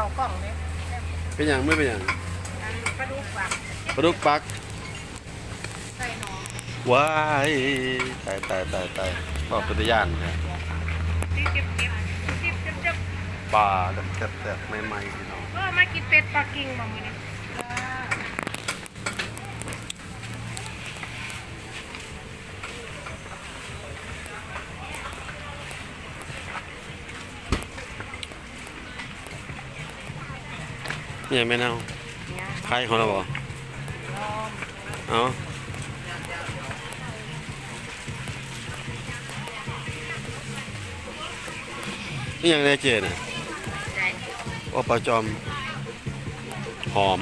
เขากล่องเนี่ยเป็นอย่างไม่เป็นอย่างอันปลาดุกว่ะปลาดุกปักใส่หนอว้ายตายตายตายตายบอกเป็นตะย่านนะที่เก็บเก็บเก็บเก็บเก็บปลาแบบแบบใหม่ๆพี่น้อง ก็มากินเป็ดปักกิ่งบางทีนะเนี่ย ไม่เน่าเนี่ยใครของเราบอกลองเอานี่ยังไงเจเนี่ยใจโอปลาจอม หอม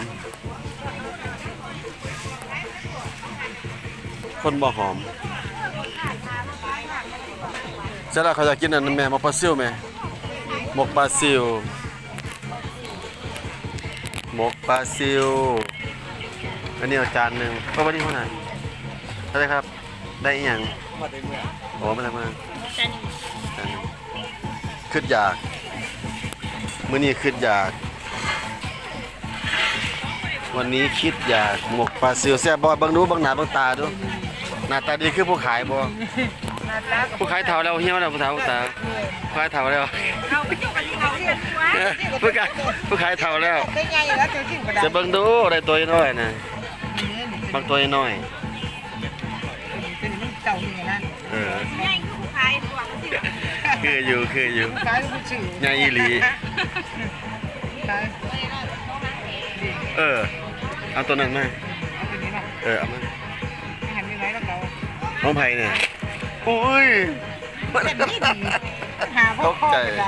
คนบ่หอมเสร็จแล้วเขาจะกินอันนั้นแม่หมกปลาซิวแม่หมกปลาซิว หมกปลาซิว อันนี้เอาจานหนึ่งก็วันนี้เท่าไหร่เท่าไหรครับ ได้อีหยังมาได้เมื่อโอ้มาจากเมืองจานนี้จานหนึ่งขึ้นอยากมื้อนี้ขึ้นอยาก วันนี้คิดอยากหมกปลาซิวแซ่บบ่เบิ่งดูเบิ่งหน้าเบิ่งตาดูหน้าตาดีคือผู้ขายบ่นัดแล้วผู้ขายเฒ่าแล้วเหี่ยวแล้วผู้เฒ่าผู้ตาผู้ขายเฒ่าแล้ว เอาไปจุกกันที่เขาเรียนว่าผู้ขายผู้ขายเฒ่าแล้วได้ไงแล้วเจ้าจริงกระดาษจะเบิ่งดูได้ตัวน้อยน่ะบางตัวน้อยเป็นลูกเจ้าเนี่ยนั่นเออคือผู้ขายตัวที่คืออยู่คืออยู่ผู้ขายลูกชื่อใหญ่อีหลีเออเอาตัวนั้นมาเอาตัวนี้มเออเอามาไม่หันยังไงแล้วเราน้องไผ่เนี่ยโอ้ยเป็นนี่ดี หาพ่อพ่อเป็นไร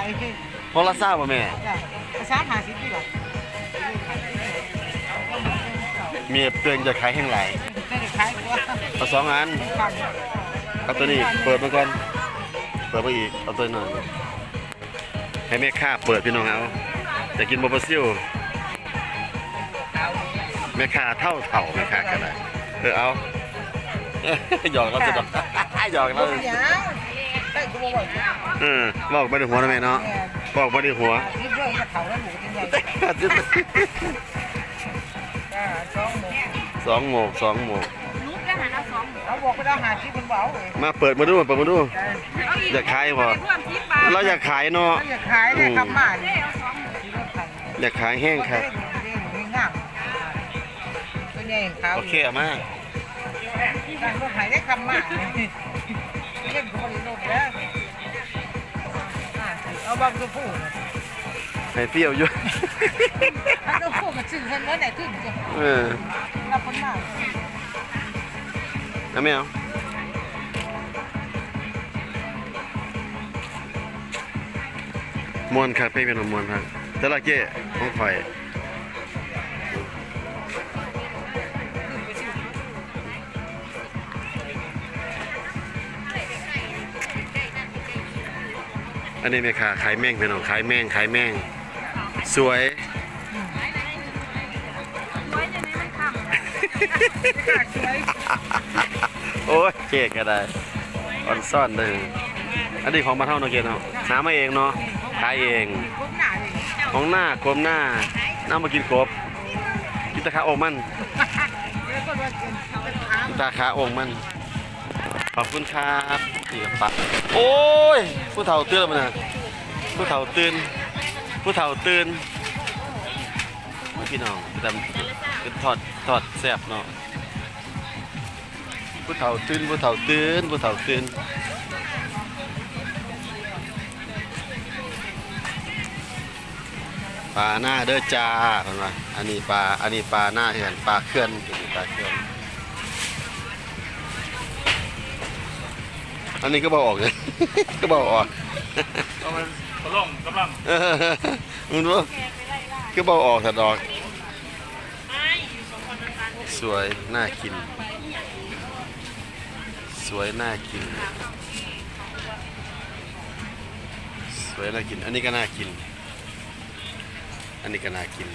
พอละทราบป่ะแม่จ้ะภาษาหาสิบดีกว่าเมียเตือนจะขายแห้งไหลายได้ขายตัวเอาสองอันครับเอาตัวนี้เปิดมาก่อนเปิดมาอีกเอาตัวนี้หน่อยให้แม่ค้าเปิดพี่น้องเอาจะกินบะปลาซิวแม่ค้าเท่าเท่าแม่ค้ากันเลยเออเอา หยอกเราจะดอกหยอกเรา ยังได้กูบ อกว่าเออบอกไปในหัวนะแม่เนาะบอกไปในหัวที่เรื่องจะเขาแล้วหมูเป็นใหญ่จ้าสองหมูสองโมกสองโมกนุ๊กได้หาเอาสองเขาบอกว่าได้หาที่มันเบาเลยมาเปิดมาดูเปิดมาดูอยากขายบ่เราอยากขายเนาะเขาอยากขายได้คำมาเนี่ยที่รถไถอยากขายแห้งครับนี่งามตัวใหญ่ขาวโอเคเอามาการรถไถได้คำมา เล่นคนรถแล้วเอาบางตัวผู้ให้เปรี้ยวอยู่ตัวผู้มันซื้อเงินไว้ไหนขึ้นจะเออรับคนมาเอาไม่เอามวนครับพี่เป็นมวนครับแต่ละเจ้ของข่อย อันนี้แม่ค้าขายแมงพี่น้องขายแมงขายแมงสวยไว้จะไมันทำโอ้ยเจ๊ก็ได้ออนซ่อนเลยอันนี้ของมาเท่าเนาะเกศเนาะหามาเองเนาะขายเองของหน้ากลมหน้าน้ามากินกบกินตะขาอกมันกินตาขาอกมัน ขอบคุณครับนี่กับปะโอ้ย ผู้เฒ่าตื่นแล้วมันนะผู้เฒ่าตื่น ผู้เฒ่าตื่นมาพี่น้องจำเป็นทอดทอดแซบเนาะ ผู้เฒ่าตื่น ผู้เฒ่าตื่น ผู้เฒ่าตื่นปลาหน้าเด้อจ้าเห็นไหมอันนี้ปลา อันนี้ปลาหน้าเถื่อนปลาเคลื่อนปลาเคลื่อน อันนี้ก็บอกออกเลย ก็บอกออกก็มันตะล่องกำลังเออมึงรู้ก็บอกออกแต่ดอก สวยน่ากิน สวยน่ากิน สวยน่ากิน อันนี้ก็น่ากิน อันนี้ก็น่ากิน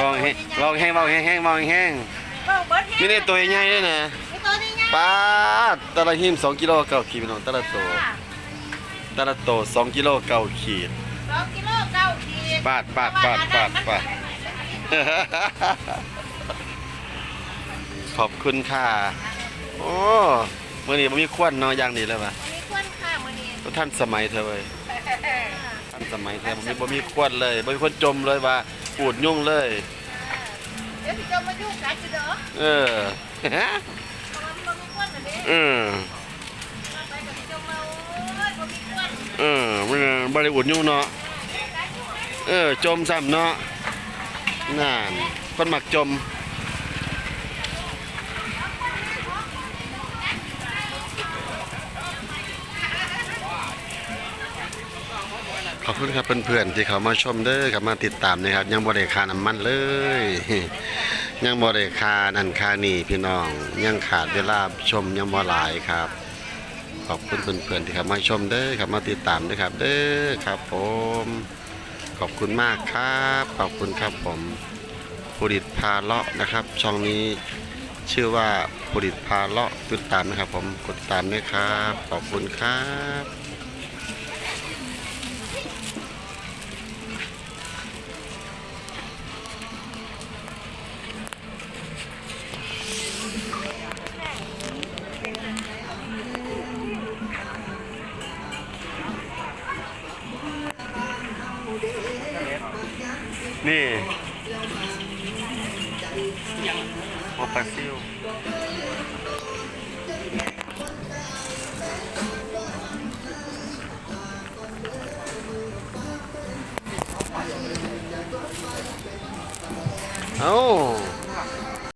ลองแห้งลองแห้งลองแห้งแห้งลองแห้งเบ้าเบิดมีนี่ตัวใหญ่ด้วยนะมีตัวนี้ไงปลาตะละหิม2กิโลเก้าขีดพี่น้องตะละโตตะละโต2กิโลเก้าขีด สองกิโลเก้าขีดปาดปาดปาดปาดปาด ขอบคุณค่ะ โอ้มื่อนี้มันมีควันเนาะอย่างนี้เลยป่ะมีควันค่ะมื้อนี้ก็ท่านสมัยเธอเว้ยท่านสมัยเธอมันมีบ่มีควันเลยบ่มีคนจมเลยว่า ปูดยุ่งเลย เดี๋ยวสิจะมายุ่งกันอยู่เด้อเออเพราะว่ามันบ่มีควันอันนี้เออไปกับสิจะมาโอ้ยบ่มีควันเออมันบ่ได้อุดยุ่งเนาะ เออ จมซ้ำเนาะนั่นคนมักจม ขอบ คุณครับเพื่อนๆที่เขามาชมเด้อครับมาติดตามนะครับ ยังบ่ได้ค่าน้ำมันเลย ยังบ่ได้ค่านันคานี่พี่น้อง ยังขาดเวลาชมยังบ่หลายครับ ขอบคุณเพื่อนๆที่เขามาชมเด้อครับมาติดตามด้วยครับ เด้อครับ ผม ขอบคุณมากครับ ขอบคุณครับผมผลิตพาเลาะนะครับ ช่องนี้ชื่อว่าผลิตพาเลาะติดตามนะครับ ผมกดตามด้วยครับ ขอบคุณครับ นี่โอปาซิลเอ้า